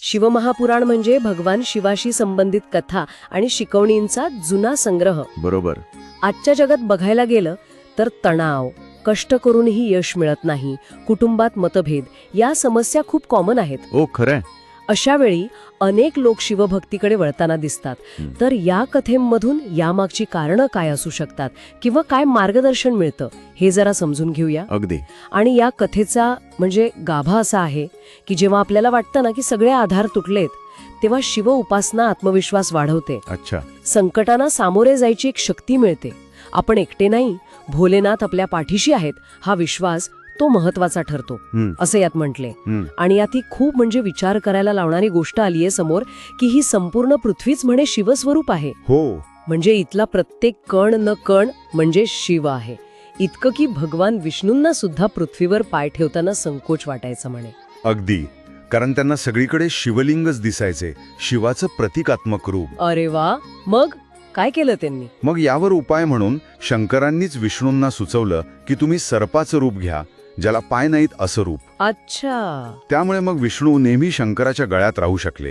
शिवमहापुराण म्हणजे भगवान शिवाशी संबंधित कथा आणि शिकवणींचा जुना संग्रह. बरोबर. आजच्या जगात बघायला गेलं तर तणाव कष्ट करूनही यश मिळत नाही कुटुंबात मतभेद या समस्या खूप कॉमन आहेत. ओ खरंय. अशा वेळी अनेक लोक शिवभक्तीकडे वळताना दिसतात. तर या कथेमधून यामागची कारणं काय असू शकतात? किंवा काय मार्गदर्शन मिळतं? हे जरा समजून घेऊया. अगदी. आणि या कथेचा म्हणजे गाभा असा आहे की जेव्हा आपल्याला वाटतं ना की सगळे आधार तुटलेत तेव्हा शिव उपासना आत्मविश्वास वाढवते. अच्छा. संकटांना सामोरे जायची एक शक्ती मिळते. आपण एकटे नाही भोलेनाथ आपल्या पाठीशी आहेत हा विश्वास तो महत्त्वाचा ठरतो असं यात म्हटले. आणि यात ही खूप म्हणजे विचार करायला लावणारी गोष्ट आलीये समोर की ही संपूर्ण पृथ्वीच म्हणे शिवस्वरूप आहे. हो. म्हणजे इथला प्रत्येक कण न कण म्हणजे शिव आहे. इतकं की भगवान विष्णूंना सुद्धा पृथ्वीवर पाय ठेवताना संकोच वाटायचं म्हणे. अगदी. कारण त्यांना सगळीकडे शिवलिंगच दिसायचे. शिवाचं प्रतिकात्मक रूप. अरे वा. मग? काय केलं त्यांनी? मग यावर उपाय म्हणून शंकरांनीच विष्णूंना सुचवलं की तुम्ही सर्पाचं रूप घ्या. ज्याला पाय नाहीत असं रूप अच्छा. त्यामुळे मग विष्णू नेहमी शंकराच्या गळ्यात राहू शकले.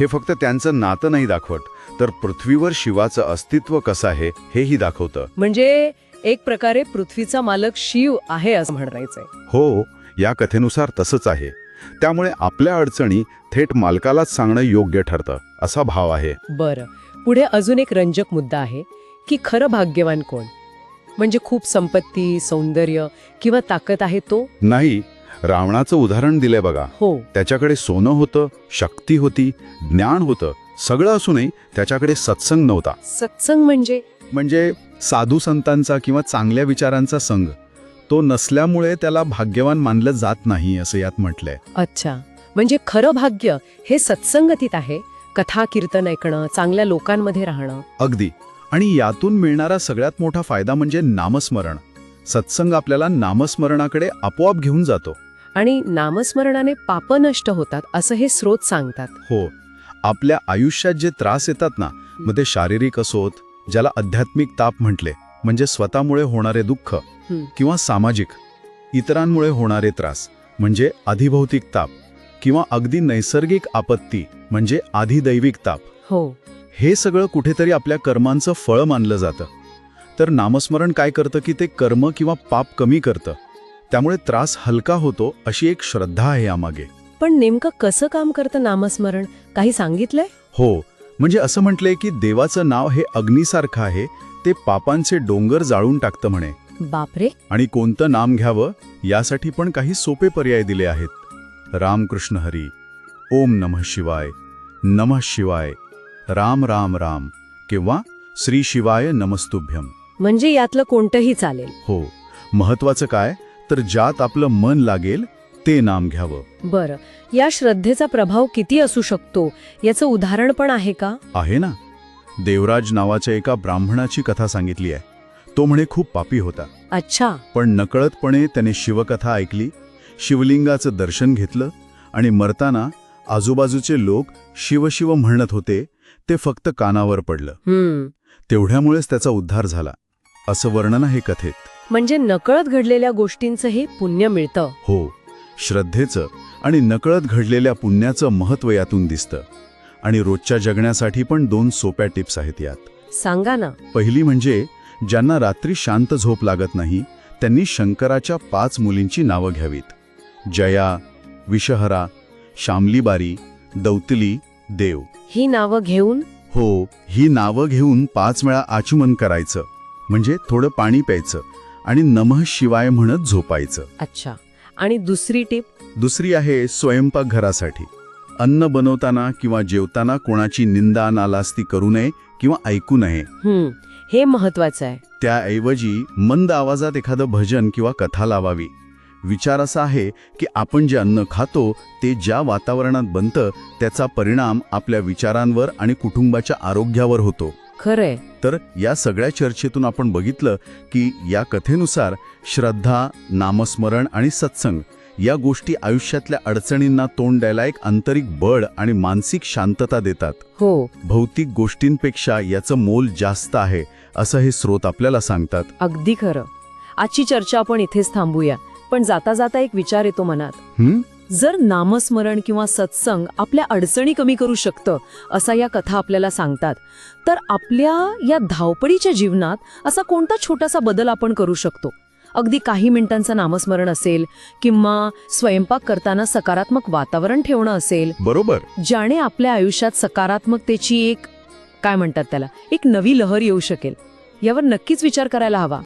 हे फक्त त्यांचं नातं नाही दाखवत तर पृथ्वीवर शिवाचं अस्तित्व कसं आहे हेही दाखवतं. म्हणजे एक प्रकारे पृथ्वीचा मालक शिव आहे असं म्हणायचंय. हो या कथेनुसार तसंच आहे. त्यामुळे आपल्या अडचणी थेट मालकालाच सांगणं योग्य ठरतं असा भाव आहे. बरं. पुढे अजून एक रंजक मुद्दा आहे की खरं भाग्यवान कोण? म्हणजे खूप संपत्ती सौंदर्य किंवा ताकद आहे तो? नाही रावणाचं उदाहरण दिलंय बघा. हो. त्याच्याकडे सोनं होतं शक्ती होती ज्ञान होतं सगळं असूनही त्याच्याकडे सत्संग नव्हता. सत्संग म्हणजे? म्हणजे साधू संतांचा किंवा चांगल्या विचारांचा संघ. तो नसल्यामुळे त्याला भाग्यवान मानलं जात नाही असं यात म्हटलंय. अच्छा. म्हणजे खरं भाग्य हे सत्संगतीत आहे? कथा कीर्तन ऐकणं चांगल्या लोकांमध्ये राहणं? अगदी. आणि यातून मिळणारा सगळ्यात मोठा फायदा म्हणजे नामस्मरण. सत्संग आपल्याला नामस्मरणाकडे आपोआप घेऊन जातो. आणि नामस्मरणाने पाप नष्ट होतात असं हे स्रोत सांगतात. हो आपल्या आयुष्यात जे त्रास येतात ना मग ते शारीरिक असोत ज्याला आध्यात्मिक ताप म्हटले म्हणजे स्वतःमुळे होणारे दुःख. किंवा सामाजिक इतरांमुळे होणारे त्रास म्हणजे अधिभौतिक ताप किंवा अगदी नैसर्गिक आपत्ती म्हणजे आधिदैविक ताप. हो. हे सगळं कुठेतरी आपल्या कर्मांचं फळ मानलं जातं. तर नामस्मरण काय करतं की ते कर्म किंवा पाप कमी करतं. त्यामुळे त्रास हलका होतो अशी एक श्रद्धा आहे यामागे. पण नेमकं कसं काम करतं नामस्मरण? काही सांगितलंय? हो म्हणजे असं म्हटलंय की देवाचं नाव हे अग्नीसारखं आहे ते पापांचे डोंगर जाळून टाकतं म्हणे. बापरे! आणि कोणतं नाम घ्यावं यासाठी पण काही सोपे पर्याय दिले आहेत. रामकृष्ण हरी ओम नमः शिवाय नमः शिवाय. राम राम राम किंवा श्री शिवाय नमस्तुभ्यम. म्हणजे यातलं कोणतंही चालेल. हो महत्वाचं काय? तर ज्यात आपलं मन लागेल ते नाम घ्यावं. बरं या श्रद्धेचा प्रभाव किती असू शकतो? याचं उदाहरण पण आहे का? आहे ना. देवराज नावाच्या एका ब्राह्मणाची कथा सांगितली आहे. तो म्हणे खूप पापी होता. अच्छा. पण नकळतपणे त्याने शिवकथा ऐकली शिवलिंगाचं दर्शन घेतलं आणि मरताना आजूबाजूचे लोक शिवशिव म्हणत होते ते फक्त कानावर पडलं. तेवढ्यामुळेच त्याचा उद्धार झाला. असं वर्णन आहे कथेत. म्हणजे नकळत घडलेल्या गोष्टींचं हे पुण्य मिळतं. हो श्रद्धेचं आणि नकळत घडलेल्या पुण्याचं महत्त्व यातून दिसतं. आणि रोजच्या जगण्यासाठी पण दोन सोप्या टिप्स आहेत यात. सांगा ना. पहिली म्हणजे ज्यांना रात्री शांत झोप लागत नाही त्यांनी शंकराच्या पाच मुलींची नावं घ्यावीत. जया विषहरा शामलीबारी दौतली देव. ही नावं घेऊन? हो ही नावं घेऊन पाच वेळा आचमन करायचं. म्हणजे थोडं पाणी प्यायचं आणि नमः शिवाय म्हणत झोपायचं. अच्छा. आणि दुसरी टीप? दुसरी आहे स्वयंपाकघरासाठी. अन्न बनवताना किंवा जेवताना कोणाची निंदा नालास्ती करू नये किंवा ऐकू नये. हम्म हे महत्वाचं आहे. त्याऐवजी मंद आवाजात एखादं भजन किंवा कथा लावावी. विचार असा आहे की आपण जे अन्न खातो ते ज्या वातावरणात बनतं त्याचा परिणाम आपल्या विचारांवर आणि कुटुंबाच्या आरोग्यावर होतो. खरंय. तर या सगळ्या चर्चेतून आपण बघितलं की या कथेनुसार श्रद्धा नामस्मरण आणि सत्संग या गोष्टी आयुष्यातल्या अडचणींना तोंड द्यायला एक आंतरिक बळ आणि मानसिक शांतता देतात. हो. भौतिक गोष्टींपेक्षा याचं मोल जास्त आहे असं हे स्रोत आपल्याला सांगतात. अगदी खरं. आजची चर्चा आपण इथेच थांबूया. पण जाता जाता एक विचार येतो मनात? जर नामस्मरण किंवा सत्संग आपल्या अडचणी कमी करू शकतं असा या कथा आपल्याला सांगतात तर आपल्या या धावपळीच्या जीवनात असा कोणता छोटासा बदल आपण करू शकतो? अगदी काही मिनिटांचं नामस्मरण असेल किंवा स्वयंपाक करताना सकारात्मक वातावरण ठेवणं असेल बरोबर. ज्याने आपल्या आयुष्यात सकारात्मकतेची एक काय म्हणतात त्याला एक नवी लहर येऊ शकेल. यावर नक्कीच विचार करायला हवा.